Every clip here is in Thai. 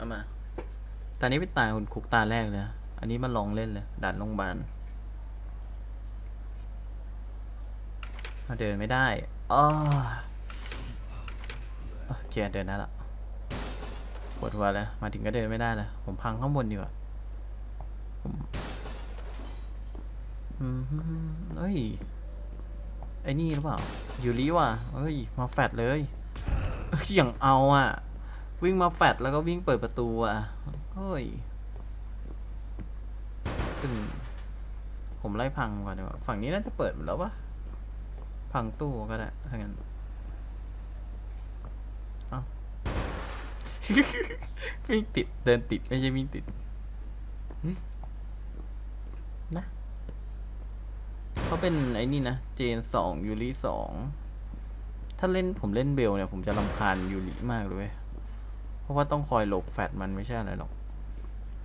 เอามาตอนนี้เป็นตาคุณคุกตาแรกเลย อันนี้มาลองเล่นเลยด่านโรงพยาบาลเอาเดินไม่ได้อ้อโอเคเดินได้ละปวดหัวแล้ว มาถึงก็เดินไม่ได้เลยผมพังข้างบนดีกว่าผมอืมเฮ้ย ไอ้นี่หรือเปล่า อยู่ริว่ะเฮ้ย มาแฟดเลยเอ้ยอย่างเอาอะ วิ่งมาแฟดแล้วก็วิ่งเปิดประตูอะเฮ้ยตึงผมไล่พังก่อนดีกว่าฝั่งนี้น่าจะเปิดหมดแล้วปะพังตู้ก็ได้ถ้างั้นเอ้าวิ่งติดเดินติดไม่ใช่วิ่งติดนะเขาเป็นไอ้นี่นะ เจนสองยูริสองถ้าเล่นผมเล่นเบลเนี่ย ผมจะรำคาญยูริมากเลย ราะว่าต้องคอยหลบแฟดมันไม่ใช่อะไรหรอก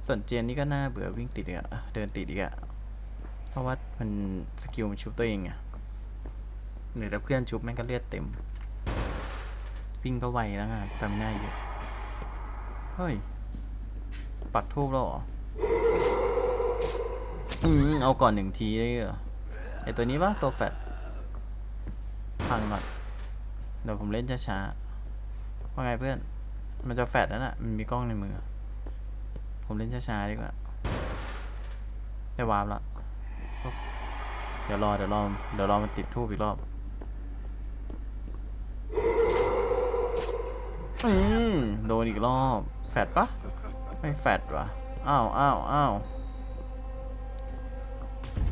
ส่วนเจนนี่ก็น่าเบื่อวิ่งติดอีกอะเดินติดอีกอะเพราะว่ามันสกิลมันชุบตัวเองไงหรือถ้าเพื่อนชุบแม่งก็เลือดเต็ม วิ่งก็ไวแล้วไงตามหน้าเยอะเฮ้ย ปักทูบแล้วเหรอ อืมเอาก่อนหนึ่งทีได้เหรอไอตัวนี้ปะตัวแฟดพังก่อนเดี๋ยวผมเล่นช้าๆว่าไงเพื่อน มันจะแฟดนั่นน่ะมันมีกล้องในมือ ผมเล่นช้าๆดีกว่า ได้วาร์ปแล้วเดี๋ยวรอ เดี๋ยวรอ เดี๋ยวรอมันติดทูบอีกรอบ อืมโดนอีกรอบ แฟดปะ ไม่แฟดว่ะอ้าวอ้าวอ้าว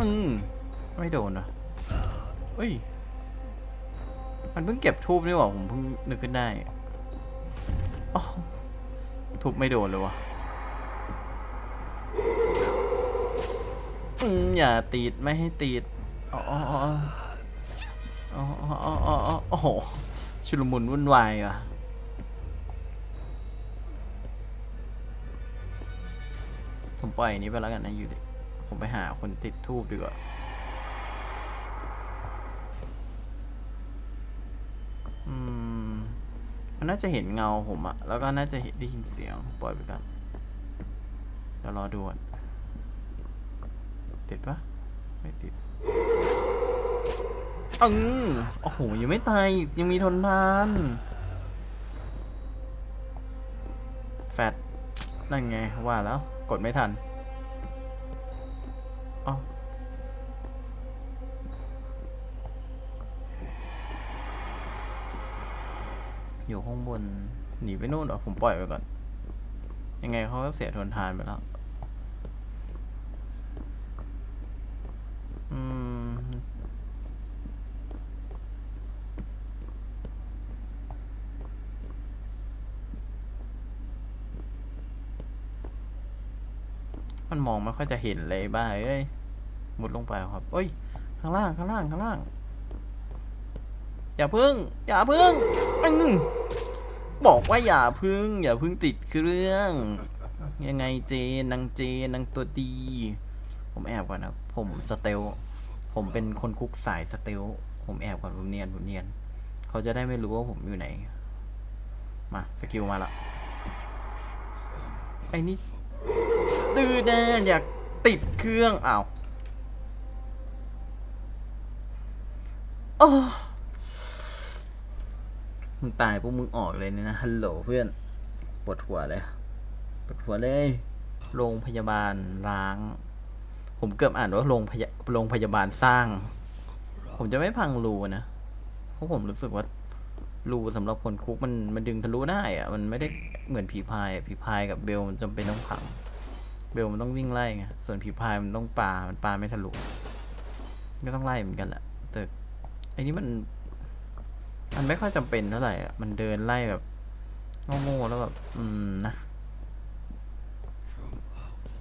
อืมไม่โดนอะเอ้ย มันเพิ่งเก็บทูบนี่หว่า ผมเพิ่งนึกขึ้นได้ อทุบไม่โดนเลยวะอย่าตีดไม่ให้ตีดอ๋อโอ้โหชุลมุนวุ่นวายอะผมปล่อยอันนี้ไปแล้วกันนะอยู่ดิผมไปหาคนติดทูบดีกว่า มันน่าจะเห็นเงาผมอะแล้วก็น่าจะเห็นได้ยินเสียง ปล่อยไปกันเดี๋ยวรอดูก่อนติดปะไม่ติดอืมโอ้โห ยังไม่ตาย ยังมีทนทาน แฟดนั่นไง ว่าแล้ว กดไม่ทัน อยู่ข้างบน หนีไปนู่นเหรอผมปล่อยไปก่อน ยังไงเขาก็เสียทนทานไปแล้ว อืม มันมองไม่ค่อยจะเห็นเลยบ้าเอ้ยมุดลงไปครับ เอ้ย ข้างล่าง ข้างล่าง ข้างล่าง อย่าพึ่ง อย่าพึ่งอึ้งบอกว่าอย่าพึ่ง อย่าพึ่งติดเครื่อง ยังไงเจนนางเจนนางตัวดี ผมแอบก่อนนะผมสเตลผมเป็นคนคุกสายสเตลผมแอบก่อนผมเนียนผมเนียน เขาจะได้ไม่รู้ว่าผมอยู่ไหน มาสกิลมาละไอ้นี่ตื้อแน่อยากติดเครื่องอ้าวโอ้ มึงตายพวกมึงออกเลยเนี่ยนะฮัลโหลเพื่อนปวดหัวเลยปวดหัวเลย โรงพยาบาลร้าง ผมเกือบอ่านว่าโรงพยาโรงพยาบาลสร้าง ผมจะไม่พังรูนะเพราะผมรู้สึกว่ารูสำหรับคนคุกมันมันดึงทะลุได้อะมันไม่ได้เหมือนผีพายผีพายกับเบลมันจำเป็นต้องพัง เบลมันต้องวิ่งไล่ไงส่วนผีพายมันต้องปามันปาไม่ทะลุก็ต้องไล่เหมือนกันแหละแต่ไอ้นี้มัน มันไม่ค่อยจำเป็นเท่าไหร่อะ มันเดินไล่แบบโง่ๆแล้วแบบ อืมนะ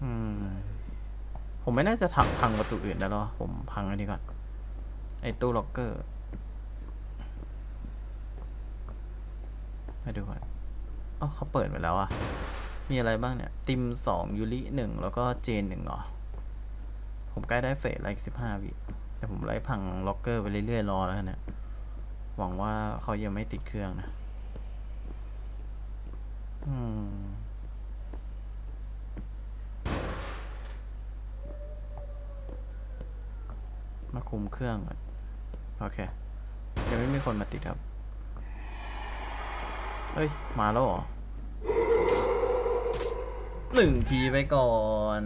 อืม ผมไม่น่าจะถักพังประตูอื่นแล้วหรอ ผมพังอันนี้ก่อน ไอ้ตู้ล็อกเกอร์มาดูก่อนอ๋อเขาเปิดไปแล้วอะ มีอะไรบ้างเนี่ย ติมสองยูริหนึ่งแล้วก็เจนหนึ่งเหรอ ผมใกล้ได้เฟสไลค์สิบห้าวิแต่ผมไล่พังล็อกเกอร์ไปเรื่อยๆรอแล้วกันเนะ หวังว่าเขายังไม่ติดเครื่องนะ อืม มาคุมเครื่องก่อนโอเค ยังไม่มีคนมาติดครับ เอ้ย มาแล้วหรอหนึ่งทีไปก่อน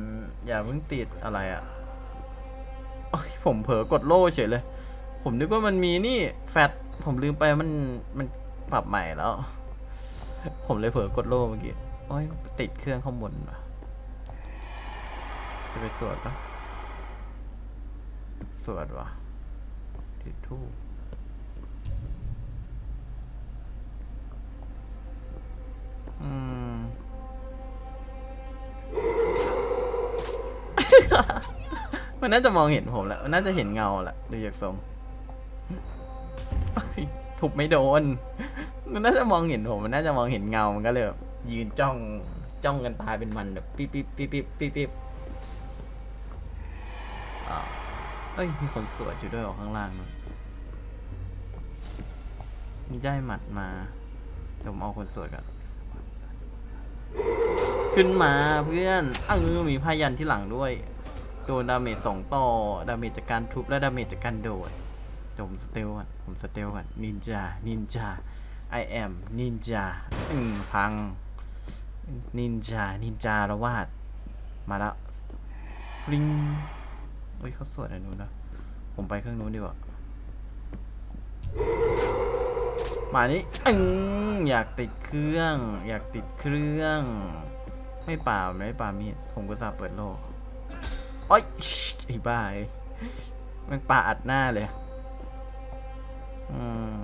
อย่าเพิ่งติดอะไรอะ่ะผมเผลอกดโล่เฉยเลย ผมนึกว่ามันมีนี่ แฟต ผมลืมไปมันมันปรับใหม่แล้ว ผมเลยเผลอกดโล่เมื่อกี้โอ้ยติดเครื่องข้างบนว่ะจะไปสวดปะสวดวะติดทูบอืมมันน่าจะมองเห็นผมและมันน่าจะเห็นเงาแหละดูจากทรง ทุบไม่โดนมันน่าจะมองเห็นผมมันน่าจะมองเห็นเงา มันก็เลยยืนจ้องจ้องกันตายเป็นมันแบบปิ๊บปิ๊บปิ๊บปิ๊บปิ๊บปิ๊บเอ้ย มีคนสวยอยู่ด้วยออกข้างล่างนู่นมีได้หมัดมาเดี๋ยวผมเอาคนสวยก่อนขึ้นมาเพื่อนเออมีพายันที่หลังด้วย โดนดาเมจสองต่อ ดาเมจจากการทุบและดาเมจจากการโดด เดี๋ยวผมสเตลก่อนผมสเตลก่อนนินจา นินจา I am นินจาอืมพัง นินจา นินจาละวาด มาแล้วฟลิงเฮ้ยเขาสวดอันนู้นนะผมไปเครื่องนู้นดีกว่า มานี่อืมอยากติดเครื่อง อยากติดเครื่อง ไม่ป่าไม่ป่ามีดผมก็สาเปิดโลกโอ้ยไอ้บ้าไอ้มันป่าอัดหน้าเลย อืม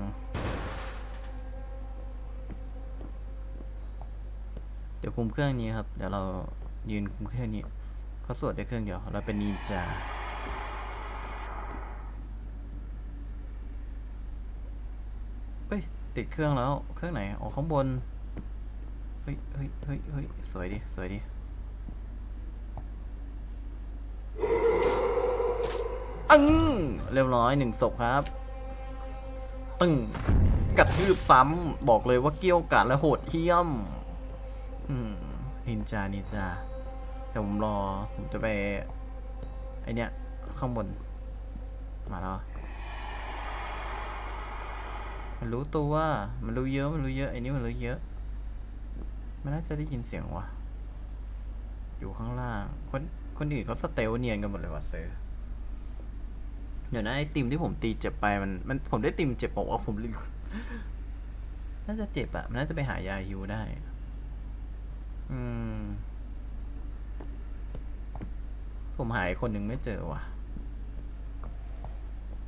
เดี๋ยวคุมเครื่องนี้ครับ เดี๋ยวเรายืนคุมเครื่องนี้เขาสวดได้เครื่องเดียว เราเป็นนินจาเฮ้ย ติดเครื่องแล้ว เครื่องไหนอ๋อข้างบน เฮ้ยเฮ้ยเฮ้ยเฮ้ยสวยดิ สวยดิอึ้งเรียบร้อยหนึ่งศพครับ ตึ้งกระทืบซ้ำบอกเลยว่าเกี้ยวกาดและโหดเหี้ยมอืมนินจานินจาเดี๋ยวผมรอ ผมจะไป ไอเนี้ย ข้างบน มาแล้ว มันรู้ตัว มันรู้เยอะ มันรู้เยอะ ไอนี่มันรู้เยอะ มันน่าจะได้ยินเสียงว่ะอยู่ข้างล่าง คน คนอื่นเขาสเตลเนียนกันหมดเลยว่ะเซอร์ เดี๋ยวนะไอ้ติมที่ผมตีเจ็บไปมันมันผมได้ติมเจ็บบอกว่าผมลืมน่าจะเจ็บอะมันน่าจะไปหายาฮิวได้ อืม ผมหายคนหนึ่งไม่เจอว่ะ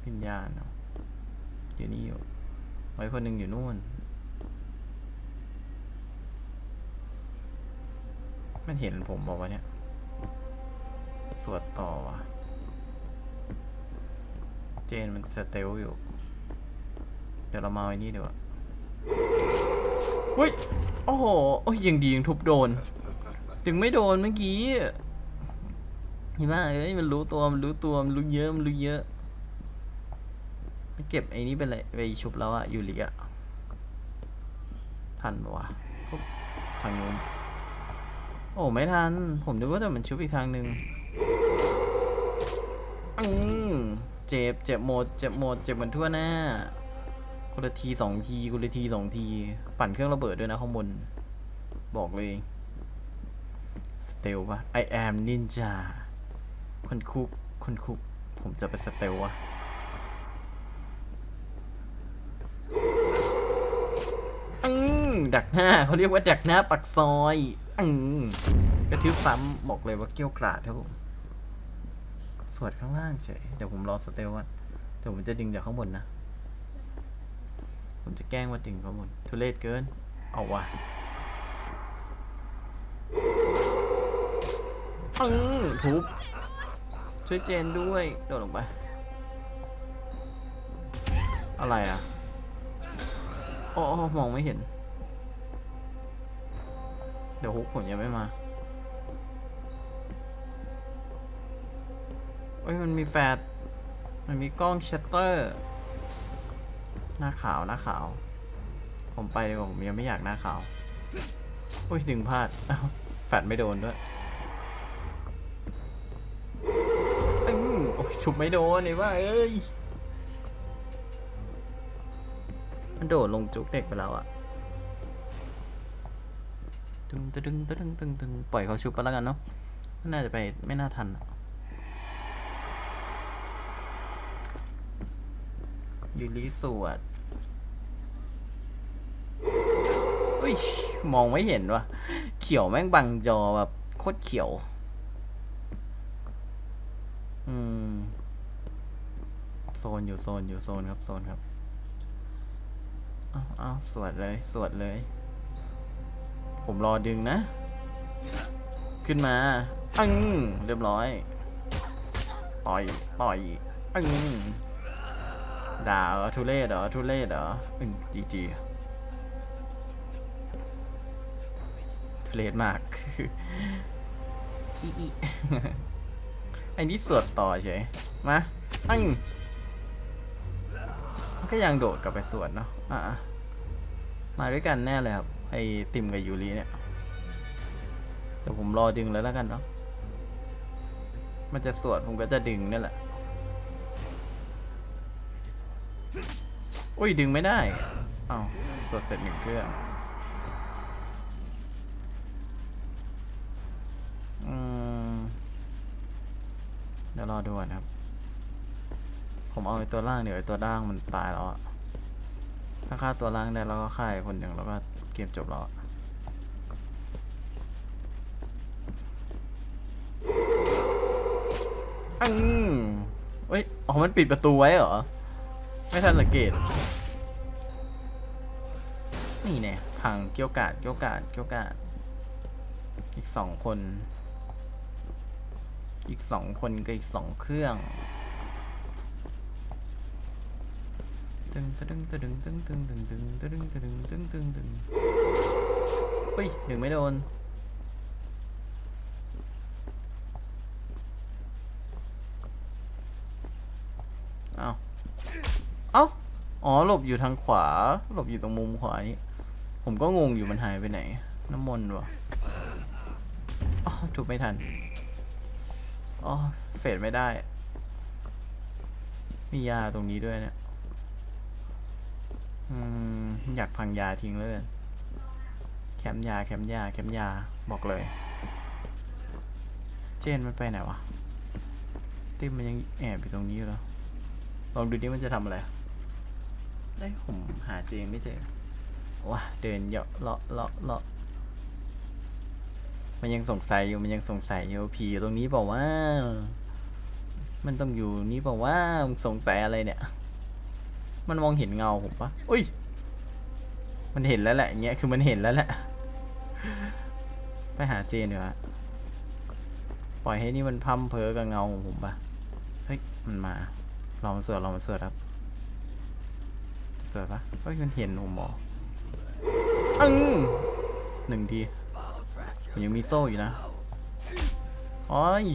วิญญาณเนาะอยู่นี่อยู่ไว้คนหนึ่งอยู่นู่น มันเห็นผมบอกว่าวะเนี่ย สวดต่อว่ะ เจนมันสเตลอยู่ เดี๋ยวเรามาไอ้นี่ดีกว่าเฮ้ย โอ้โห โอ้ยยังดียังทุบโดน ถึงไม่โดนเมื่อกี้เห็นไหมเอ้ยมันรู้ตัว มันรู้ตัว มันรู้เยอะ มันรู้เยอะ มันเก็บไอ้นี้ไปเลยไปชุบแล้วอะยูริอะทันวะฟุบทางนู้นโอ้ ไม่ทัน ผมนึกว่าแต่มันชุบอีกทางหนึ่งอืม เจ็บ เจ็บหมด เจ็บหมด เจ็บเหมือนทั่วหน้าคนละทีสองทีคนละทีสองที ปั่นเครื่องระเบิดด้วยนะข้างบน บอกเลย สเตลปะ I am ninja คนคุก คนคุก ผมจะไปสเตลวะอืมดักหน้า เขาเรียกว่าดักหน้าปักซอยอืมกระทืบซ้ำบอกเลยว่าเกี้ยวกราดครับผม สวดข้างล่างเฉย เดี๋ยวผมรอสเตลวันเดี๋ยวผมจะดึงจากข้างบนนะ ผมจะแกล้งว่าดึงข้างบน ทุเรศเกิน เอาวะอืมทุบ ช่วยเจนด้วย โดดลงไป อะไรอะอ้โอ้มองไม่เห็น เดี๋ยวฮุกผมยังไม่มา เอ้ยมันมีแฟดมันมีกล้องชัตเตอร์ หน้าขาวหน้าขาว ผมไปดีกว่าผมยังไม่อยากหน้าขาวโอ้ยดึงพลาดแฟดไม่โดนด้วยอืมโอ้ยฉุบไม่โดนนี่ว่าเอ้ยมันโดดลงจุกเด็กไปแล้วอะตึงตึงตึงตึงตึงปล่อยเขาชุบไปแล้วกันเนาะไม่น่าจะไปไม่น่าทันอะ ยูริสวดอุ้ย มองไม่เห็นวะเขียวแม่งบังจอแบบโคตรเขียว อืม โซนอยู่โซนอยู่โซนครับโซนครับ เอาเอาสวดเลย สวดเลย ผมรอดึงนะ ขึ้นมา อัง เรียบร้อย ต่อย ต่อย อัง ด่าเหรอทุเรศเหรอทุเรศเหรออึงจีจีทุเรศมากอีอีไอ้นี่สวดต่อเฉยมาอังก็ยังโดดกลับไปสวดเนาะอะอะมาด้วยกันแน่เลยครับ ไอ้ติมกับยูรีเนี่ยเดี๋ยวผมรอดึงเลยแล้วกันเนาะมันจะสวดผมก็จะดึงนี่แหละ อุ้ย ดึงไม่ได้เอาสดเสร็จหนึ่งเครื่องอืมเดี๋ยวรอดูก่อนครับ ผมเอาไอ้ตัวล่างเดี๋ยวไอ้ตัวล่างมันตายแล้วอะถ้าฆ่าตัวล่างได้แล้วก็ฆ่าอีกคนหนึ่งแล้วก็เกมจบแล้วอะอังเอ้ย อ๋อ มันปิดประตูไว้เหรอ ไม่ทันสังเกต นี่เนี่ยพังเกี่ยวกาดเกี่ยวกาดเกี่ยวกาดอีกสองคน อีกสองคนกับอีกสองเครื่องตึงตึงตึงตึงตึงตึงตึงตึงตึงตึงตึงตึงเฮ้ยหนึ่งไม่โดน เอาเอ้า อ๋อหลบอยู่ทางขวา หลบอยู่ตรงมุมขวานี่ผมก็งงอยู่มันหายไปไหน น้ำมนต์วะอ๋อถูกไม่ทัน อ๋อ เฟดไม่ได้ มียาตรงนี้ด้วยเนี่ย อืม อยากพังยาทิ้งเลยแคมป์ยาแคมป์ยาแคมป์ยาบอกเลย เจนมันไปไหนวะ ติมมันยังแอบอยู่ตรงนี้อยู่แล้วลองดูดิมันจะทำอะไร เอ้ผมหาเจนไม่เจอว้าเดินเหยาะเลาะเลาะเลาะมันยังสงสัยอยู่มันยังสงสัยอยู่ผีอยู่ตรงนี้เปล่าว่า มันต้องอยู่นี้เปล่าว่ามึงสงสัยอะไรเนี่ย มันมองเห็นเงาผมปะอุ้ย มันเห็นแล้วแหละเงี้ยคือมันเห็นแล้วแหละไปหาเจนดีกว่าปล่อยให้นี่มันพัมเพอกับเงาของผมปะเฮ้ยมันมาลองมาสวดลองมาสวดครับ สวดปะเฮ้ยมันเห็นผมบออึ้งหนึ่งทีผมยังมีโซ่อยู่นะโอ้ย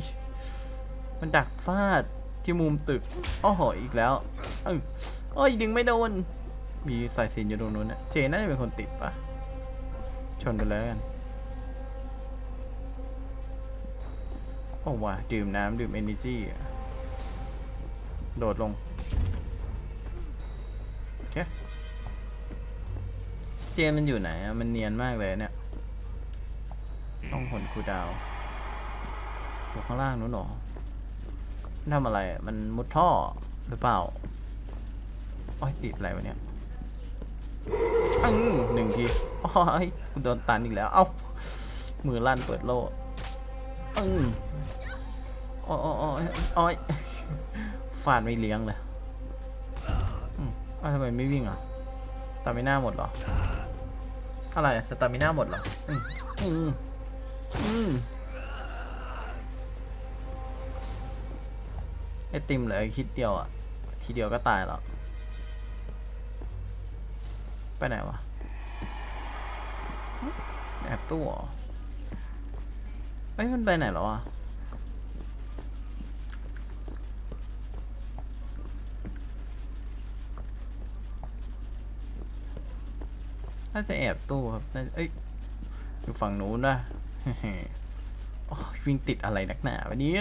มันดักฟาดที่มุมตึกอ้โหออีกแล้วอึ้งโอ้ยดึงไม่โดน มีสายสินอยู่ตรงนู้นนะเจน่าจะเป็นคนติดปะชนไปเลยกันโอ้ว่ะดื่มน้ำดื่มเอเนจีโดดลง เคเจมมันอยู่ไหนอะมันเนียนมากเลยเนี่ย ต้องหนคูลดาวน์อยู่ข้างล่างนู้นหรอมันทำอะไรอะมันมุดท่อหรือเปล่าโอ้ยติดอะไรวะเนี่ยอังหนึ่งทีโอ้ยกูโดนตันอีกแล้ว เอ้า มือลั่นเปิดโล่อึ้งโอ้ยโอ้ยโอ้ยโอ้ยฟาดไม่เลี้ยงเลย อ้าวทำไมไม่วิ่งอะสตามิน่าหมดเหรอ อะไรสตามิน่าหมดเหรอ อืมอืมอืมไอติมเหลือคิดเดียวอะ ทีเดียวก็ตายแล้วไปไหนวะแอบตู้เหรอเอ้ยมันไปไหนแล้วอะาจะแอบตู้ครับน่เอ้ยอยู่ฝั่งนู้นนะวิ่งติดอะไรนักหนาวันนี้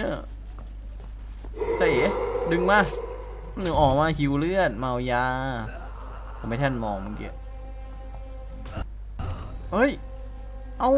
ใจเอ๋ดึงมาหนูออกมาหิวเลือดเมายา ผมไม่ท่านมองเมื่อกี้เฮ้ย เอา